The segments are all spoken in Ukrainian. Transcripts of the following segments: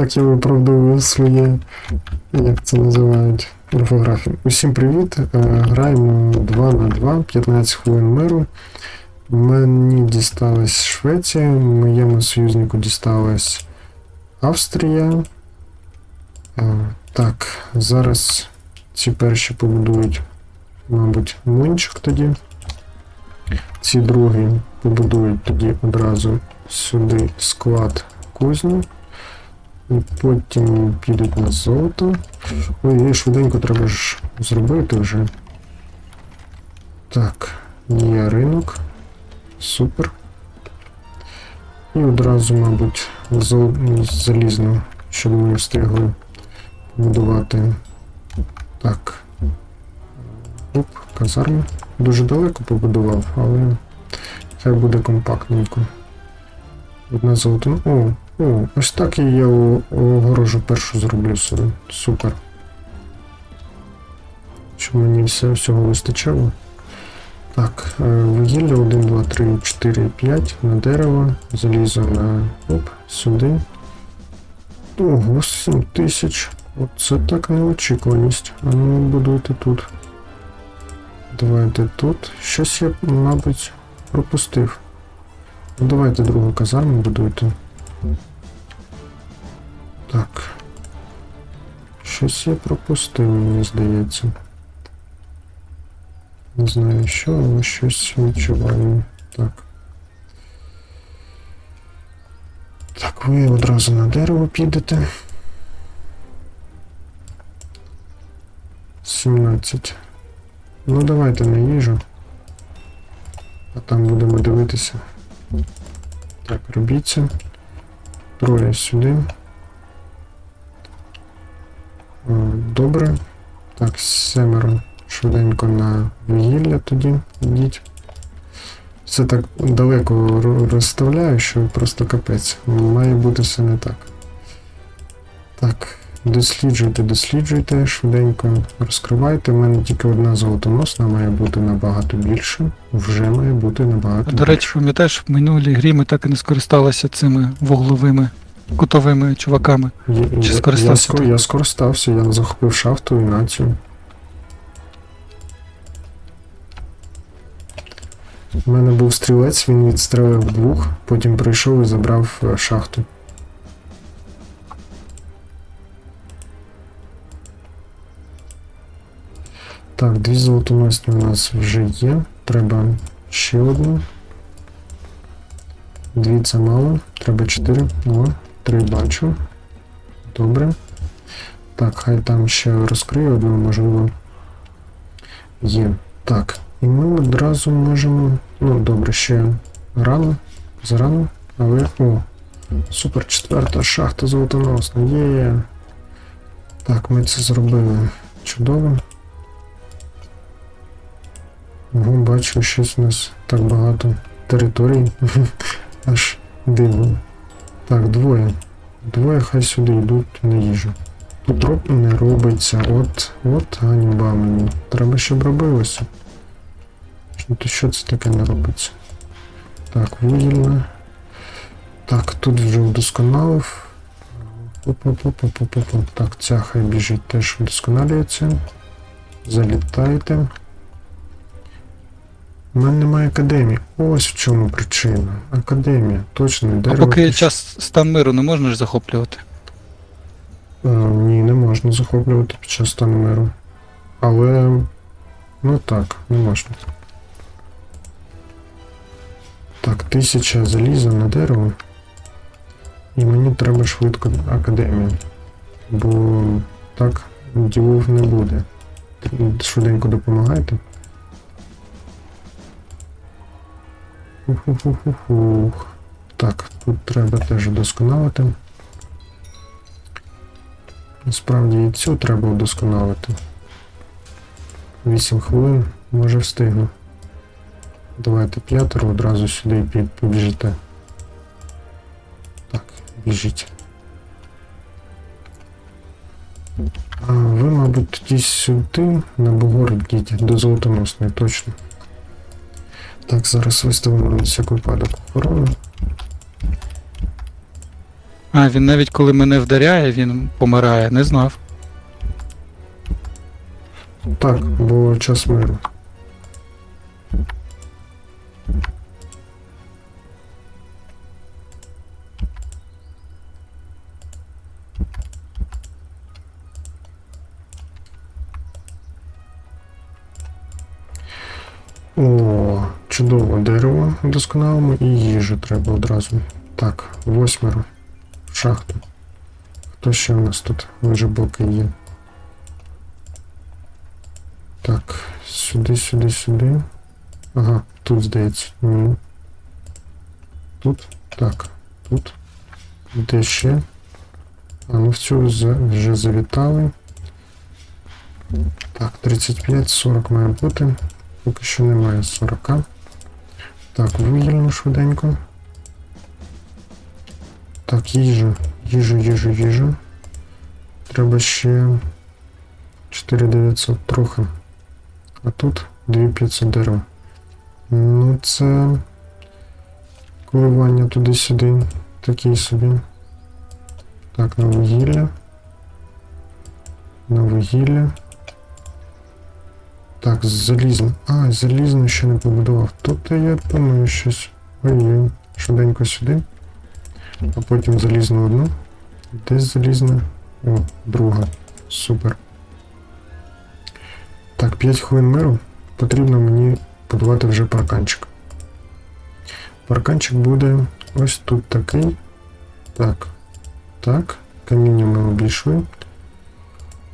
Так я виправдовую своє, як це називають, орфографію. Усім привіт. Е, Граємо 2 на 2, 15 хвилин миру. Мені дісталась Швеція, моєму союзнику дісталась Австрія. Е, Так, зараз ці перші побудують, мабуть, млинчик тоді. Ці другі побудують тоді одразу сюди склад кузні. Потім підуть на золото. Ой, і швиденько треба ж зробити вже. Так, є ринок. Супер. І одразу, мабуть, залізно, щоб ми встигли будувати. Так. Оп, казарму. Дуже далеко побудував, але хай буде компактненько. Одна золота. О, о, ось так і я огорожу першу зроблю собі. Супер. Щоб мені все, всього вистачало. Так, е, вугілля 1, 2, 3, 4, 5 на дерево. Залізо на оп, сюди. Ого, 7 тисяч. Оце так неочікуваність. А ну будуйте тут. Давайте тут. Щось я, мабуть, пропустив. Ну, давайте другу казарму будуйте. Так. Щось я пропустив, мені здається. Не знаю що, але щось відчуваю. Так. Так, ви одразу на дерево підете. 17. Ну давайте на їжу. А там будемо дивитися. Так, робіть це. Троє сюди. Добре. Так, семеро швиденько на вугілля тоді йдіть. Все так далеко розставляю, що просто капець. Має бути все не так. Так, досліджуйте, досліджуйте, швиденько розкривайте. У мене тільки одна золотоносна має бути набагато більше. Вже має бути набагато До речі, пам'ятаєш, в минулій грі ми так і не скористалися цими вугловими кутовими чуваками. Я, Чи скористався я, ско- я скористався, я захопив шахту і націю. У мене був стрілець, він відстрелив двох, потім прийшов і забрав е, шахту. Так, дві золотоносні у нас вже є. Треба ще одну. Дві це мало. Треба чотири. О, три бачу. Добре. Так, хай там ще розкрию одну, можливо. Є. Так. І ми одразу можемо. Ну, добре, ще рано. Зарано. Але. О! Супер, четверта шахта золотоносна. Є. Так, ми це зробили. Чудово. Ого, бачу, щось у нас так багато територій. Аж дивно. Так, двоє. Двоє хай сюди йдуть на їжу. Тут роб не робиться. От, от ганьба мені. Треба, щоб робилося. То що це таке не робиться? Так, вугільне. Так, тут вже вдосконалив. Так, ця хай біжить теж вдосконалюється. Залітайте. У мене немає академії. Ось в чому причина. Академія. Точно, А дерево. поки піш- час стан миру не можна ж захоплювати. Е, ні, не можна захоплювати під час стану миру. Але. Ну так, не можна. Так, тисяча заліза на дерево. І мені треба швидко академію. Бо так ділов не буде. Швиденько допомагайте. Ух-ух-ух-ух. Так, тут треба теж вдосконалити. Насправді і цю треба вдосконалити. 8 хвилин, може встигну. Давайте п'ятеро одразу сюди і побіжите. Так, біжіть. А ви, мабуть, тоді сюди на бугор йдіть до золотоносної, точно. Так, зараз виставимо на всяк випадок охорону. А, він навіть коли мене вдаряє, він помирає, не знав. Так, бо час миру. О, чудово дерево вдосконалимо і їжу треба одразу. Так, восьмеро. В шахту. Хто ще у нас тут? Вже боки є. Так, сюди, сюди, сюди. Ага, тут здається. Ні. Тут. Так, тут. Де ще? А, ну в цю вже завітали. Так, 35, 40 має бути. Поки що немає 40. Так, вугільно швиденько. Так, їжа. Їжа, їжа, їжа. Треба ще 4900 трохи. А тут 2500 дерева. Ну, це коливання туди-сюди. Такий собі. Так, на вугілля. На вугілля. Так, залізно. А, залізно ще не побудував. Тут я думаю щось. Ой-ой. Швиденько сюди. А потім залізну одну. Десь залізна. О, друга. Супер. Так, 5 хвилин миру. Потрібно мені будувати вже парканчик. Парканчик буде ось тут такий. Так. Так. Каміння ми обійшли.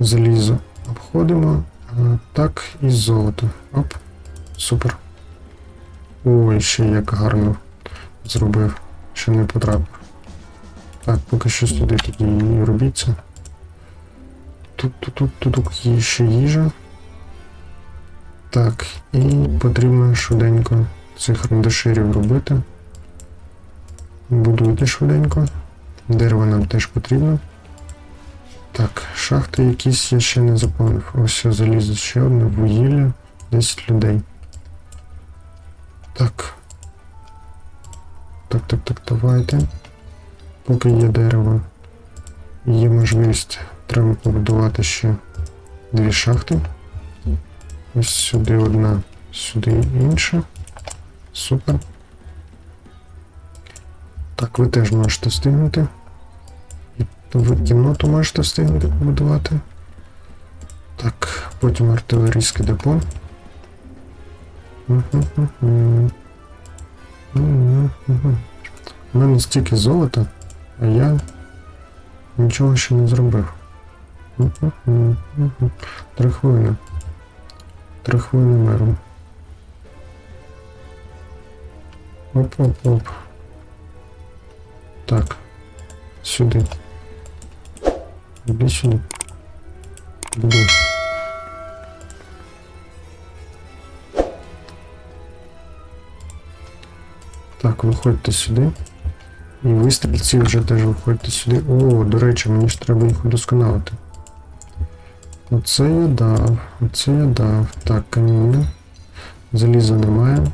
Залізо обходимо. А, так і золото. Оп. Супер. Ой, ще як гарно зробив. Ще не потрапив. Так, поки що сюди тоді і робіть це. Тут, тут, тут, тут, тут є ще їжа. Так, і потрібно швиденько цих рендеширів робити. Будуйте швиденько. Дерево нам теж потрібно. Так, шахти якісь я ще не заповнив. Ось я залізу ще одне вугілля, 10 людей. Так. Так, так, так, давайте. Поки є дерево, є можливість, треба побудувати ще дві шахти. Ось сюди одна, сюди інша. Супер. Так, ви теж можете встигнути. Ви кімнату можете встигнути побудувати. Так, потім артилерійське депо. У мене стільки золота, а я нічого ще не зробив. Три хвилини. Три хвилини миру. Оп-оп-оп. Так. Сюди. Іди сюди. Буду. Так, виходьте сюди. І ви стрільці вже теж виходьте сюди. О, до речі, мені ж треба їх удосконалити. Оце я дав, оце я дав. Так, каміння. Заліза немає.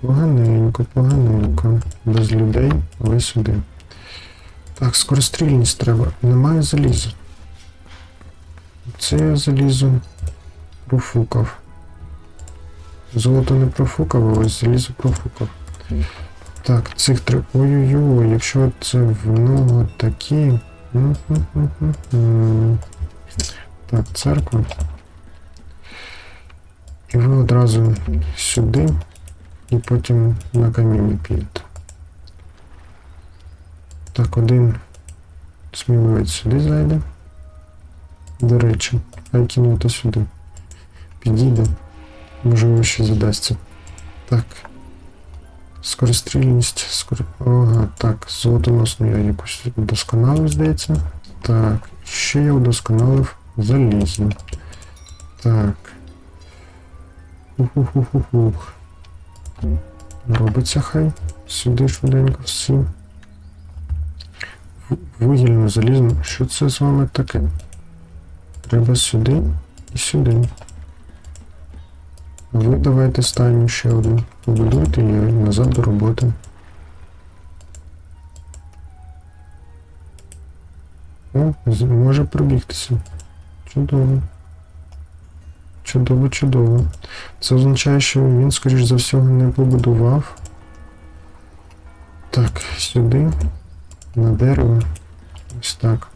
Поганенько, поганенько. Без людей, але сюди. Так, скорострільність треба. Немає заліза. Це я залізо профукав. Золото не профукав, а ось залізо профукав. Так, цих три. Ой-ой-ой, якщо це в такі. Так, церква. І ви одразу сюди і потім на каміння підете. Так, один сміливець сюди зайде. До речі, хай кімната сюди. Підійде. Можливо, ще задасться. Так. Скорострільність. Скор... Ага, так, золотоносну я якось удосконалив, здається. Так, ще я удосконалив залізо. Так. Ух-ух-ух-ух. Робиться хай. Сюди швиденько всі вугільним залізом. Що це з вами таке? Треба сюди і сюди. Ви давайте станемо ще одну. Побудуйте її назад до роботи. О, може пробігтися. Чудово. Чудово, чудово. Це означає, що він, скоріш за всього, не побудував. Так, сюди. На дерево. Ось так.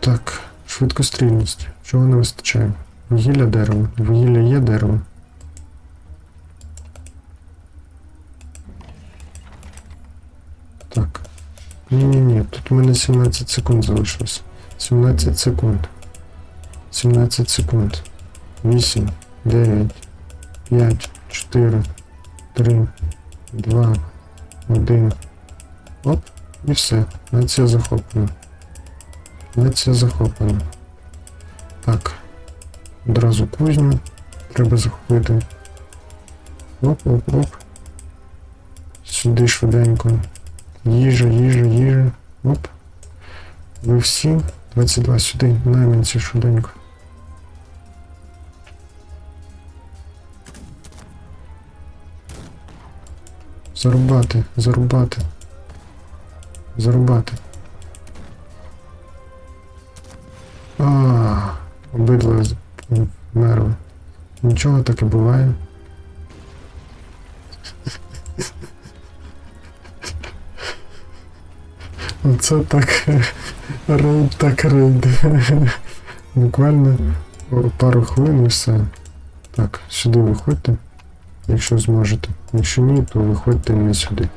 Так, швидкострільність. Чого не вистачає? Вугілля дерево. Вугілля є дерево. Так. Ні-ні-ні, тут у мене 17 секунд залишилось. 17 секунд. 17 секунд. 8, 9, 5, 4, 3, 2, 1. Оп, і все. Нація захоплена. Нація захоплена. Так. Одразу кузню. Треба захопити. Оп, оп, оп. Сюди швиденько. Їжа, їжа, їжа. Оп. Ви всі. 22 сюди. Найманці швиденько. Зарубати, зарубати. Зарубати. А, обидва вмерли. Нічого так і буває. Оце так рейд, так рейд. Буквально пару хвилин і все. Так, сюди виходьте, якщо зможете. Якщо ні, то виходьте не сюди.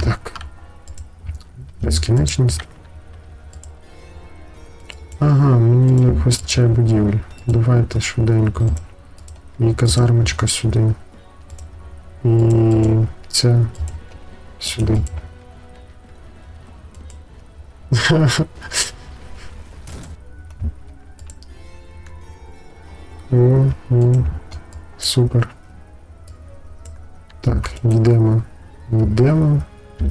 Так. Безкінечність. Ага, мені не вистачає будівель. Давайте швиденько. І казармочка сюди. І це сюди. О, о, супер. Так, йдемо. Йдемо.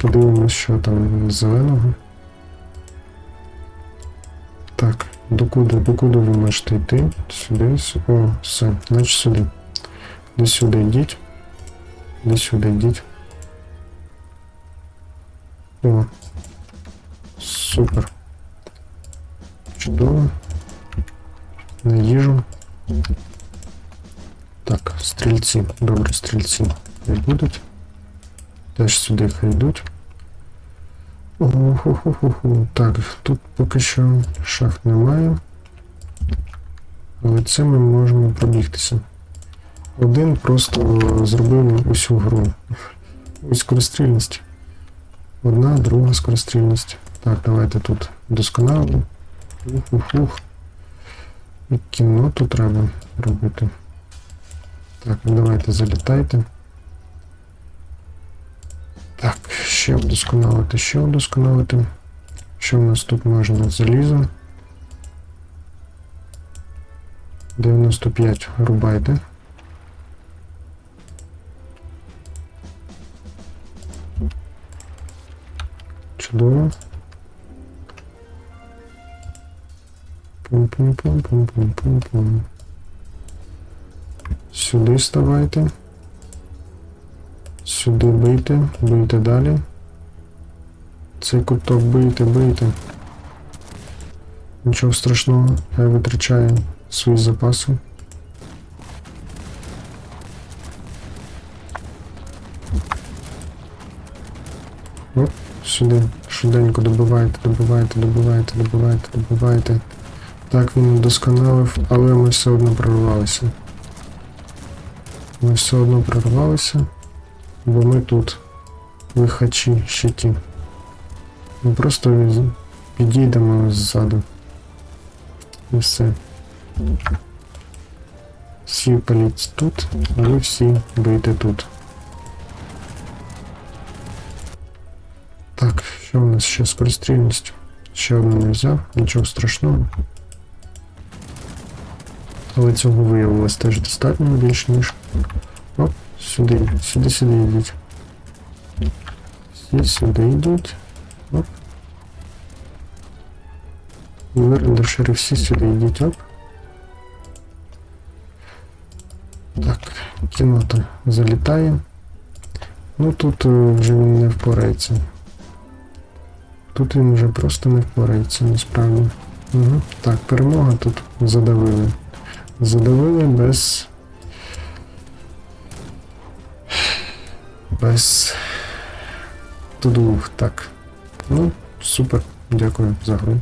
Подивимось, що там зеленого. Так, докуди, докуди ви можете йти? Сюди, сю- О, все, значить сюди. До сюди йдіть. До сюди йдіть. О. Супер. Чудово. На їжу. Так, стрільці. Добре, стрільці. Хай будуть. Теж сюди хай йдуть. Оху-ху-ху-ху. Так, тут поки що шахт немає. Але це ми можемо пробігтися. Один просто зробив усю гру. Ось скорострільність. Одна, друга скорострільність. Так, давайте тут досконало. Ух-ух-ух. І кімнату треба робити. Так, ну давайте залітайте. Так, ще вдосконалити, ще вдосконалити. Що в нас тут можна? Залізо. 95 рубайте. Чудово. Пум-пум-пум-пум-пум-пум-пум. Сюди ставайте. Сюди бийте, бийте далі. Цей куток бийте, бийте. Нічого страшного, хай витрачає свої запаси. Оп, сюди. Швиденько добивайте, добивайте, добивайте, добивайте, добивайте. Так він удосконалив, але ми все одно прорвалися. Ми все одно прорвалися, бо ми тут вихачі щиті. Ми просто підійдемо ззаду. І все. Всі паліть тут, а ви всі бийте тут. Так, що у нас ще з пристрільністю? Ще одну не взяв, нічого страшного. Але цього виявилось теж достатньо більше, ніж. Сюди, сюди, сюди йдіть. Всі сюди йдуть. Оп. Вирендершери всі сюди йдіть, оп. Так, кінота залітає. Ну тут е, вже він не впорається. Тут він вже просто не впорається, насправді. Угу. Так, перемога тут задавили. Задавили без. Без. Тудух, так. Ну, супер. Дякую за гру.